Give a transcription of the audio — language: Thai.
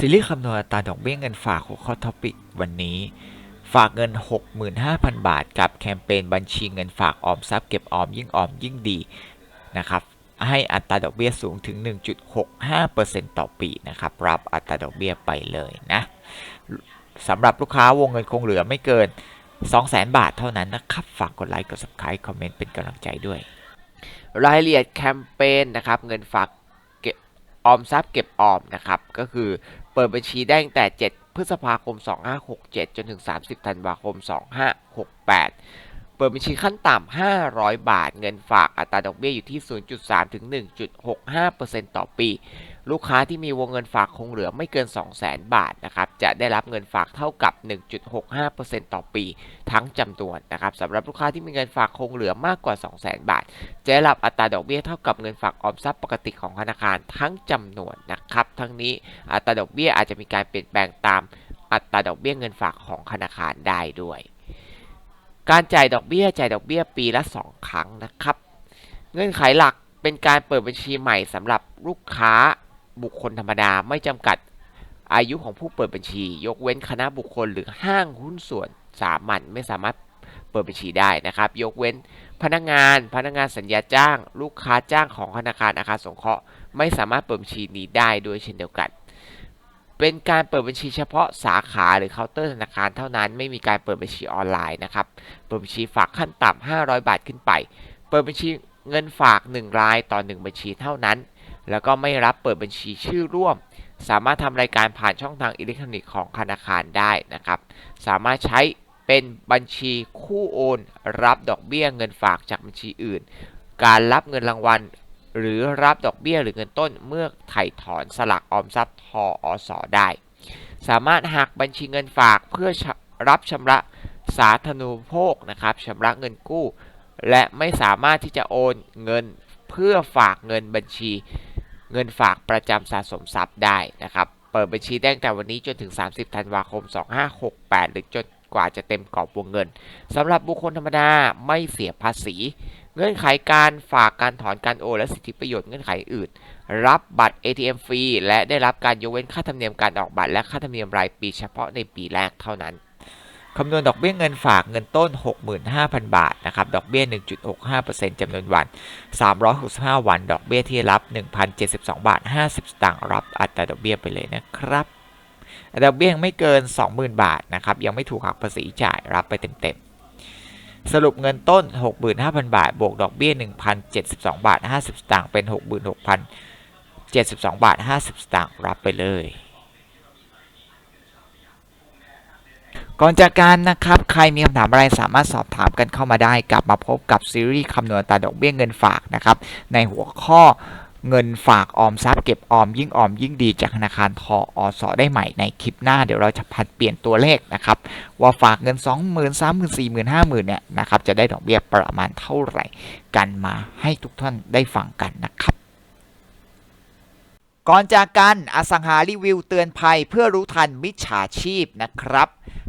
ซีรีส์คำนวณอัตราดอกเบี้ยเงินฝากหัวข้อท็อปิกวันนี้ ฝากเงิน 65,000 บาท กับแคมเปญบัญชีเงินฝากออมทรัพย์เก็บออมยิ่งออมยิ่งดีนะครับให้อัตราดอกเบี้ยสูงถึง 1.65%ต่อปีนะครับรับอัตราดอกเบี้ยไปเลยนะสำหรับลูกค้าวงเงินคงเหลือไม่เกิน 200,000 บาทเท่านั้นนะครับ ฝากกดไลค์กด subscribe คอมเมนต์เป็นกำลังใจด้วย รายละเอียดแคมเปญนะครับเงินฝากเก็บออมทรัพย์เก็บออมนะครับก็คือ เปิดบัญชีได้ตั้งแต่ 7 พฤษภาคม 2567 จนถึง 30 ธันวาคม 2568 เปิดบัญชีขั้นต่ำ 500 บาท เงินฝากอัตราดอกเบี้ยอยู่ที่ 0.3 ถึง 1.65%ต่อปี ลูกค้าที่มีวงเงินฝากคงเหลือไม่เกิน 200,000 บาทนะครับจะได้รับเงินฝากเท่ากับ 1.65%ต่อปีทั้งจำนวนนะครับสำหรับลูกค้าที่มีเงินฝากคงเหลือมากกว่า 200,000 บาท จะได้รับอัตราดอกเบี้ยเท่ากับเงินฝากออมทรัพย์ปกติของธนาคารทั้งจำนวนนะครับทั้งนี้อัตราดอกเบี้ยอาจจะมีการเปลี่ยนแปลงตามอัตราดอกเบี้ยเงินฝากของธนาคารได้ด้วย การจ่ายดอกเบี้ยจ่ายดอกเบี้ยปีละ 2 ครั้งนะครับ เงื่อนไขหลักเป็นการเปิดบัญชีใหม่สำหรับลูกค้า บุคคลธรรมดาไม่จำกัดอายุของผู้เปิดบัญชี ยกเว้นคณะบุคคลหรือห้างหุ้นส่วนสามัญไม่สามารถเปิดบัญชีได้นะครับ ยกเว้นพนักงาน พนักงานสัญญาจ้าง ลูกค้าจ้างของธนาคารอาคารสงเคราะห์ไม่สามารถเปิดบัญชีนี้ได้ด้วยเช่นเดียวกัน เป็นการเปิดบัญชีเฉพาะสาขาหรือเคาน์เตอร์ธนาคารเท่านั้น ไม่มีการเปิดบัญชีออนไลน์นะครับ เปิดบัญชีฝากขั้นต่ำ500 บาทขึ้นไป เปิดบัญชีเงินฝาก 1 รายต่อ 1 บัญชีเท่านั้น แล้วก็ไม่รับเปิดบัญชีชื่อร่วม สามารถทำรายการผ่านช่องทางอิเล็กทรอนิกส์ของธนาคารได้นะครับ สามารถใช้เป็นบัญชีคู่โอน รับดอกเบี้ยเงินฝากจากบัญชีอื่น การรับเงินรางวัล หรือรับดอกเบี้ยหรือเงินต้นเมื่อไถ่ถอนสลักออมทรัพย์ทออสอได้ สามารถหักบัญชีเงินฝากเพื่อรับชำระสาธารณูปโภคนะครับชำระเงินกู้ และไม่สามารถที่จะโอนเงินเพื่อฝากเงินบัญชี เงินฝากประจำสะสมทรัพย์ได้นะครับ เปิดบัญชีได้ตั้งแต่วันนี้จนถึง 30 ธันวาคม 2568 หรือจนกว่าจะเต็มกรอบวงเงินสำหรับบุคคลธรรมดาไม่เสียภาษี เงื่อนไขการฝากการถอนการโอนและสิทธิประโยชน์เงื่อนไขอื่น รับบัตร ATM ฟรีและได้รับการยกเว้นค่าธรรมเนียมการออกบัตรและค่าธรรมเนียมรายปีเฉพาะในปีแรกเท่านั้น คำนวณดอกเบี้ยเงินฝากเงินต้น 65,000 บาทนะครับดอกเบี้ย 1.65%จำนวนวัน 365 วัน ดอกเบี้ยที่รับ 1,072 บาท 50 สตางค์รับอัตราดอกเบี้ยไปเลยนะครับดอกเบี้ยยังไม่เกิน 20,000 บาทนะครับยังไม่ถูกหักภาษีจ่ายรับไปเต็มๆ สรุปเงินต้น 65,000 บาท บวกดอกเบี้ย 1,072 บาท 50 สตางค์เป็น 66,072 บาท 50 สตางค์รับไปเลย ก่อนจากการนะครับ ใครมีคำถามอะไรสามารถสอบถามกันเข้ามาได้ กลับมาพบกับซีรีส์คำนวณอัตาดอกเบี้ยเงินฝากนะครับ ในหัวข้อเงินฝากออมทรัพย์เก็บออมยิ่งออมยิ่งดีจากธนาคารทออสอได้ใหม่ในคลิปหน้าเดี๋ยวเราจะพัดเปลี่ยนตัวเลขนะครับ ว่าฝากเงิน 20,000 30,000 40,000 50,000เนี่ยนะครับจะได้ดอกเบี้ยประมาณเท่าไหร่กันมาให้ทุกท่านได้ฟังกันนะครับ ก่อนจากกันอสังหารีวิวเตือนภัยเพื่อรู้ทันมิจฉาชีพนะครับ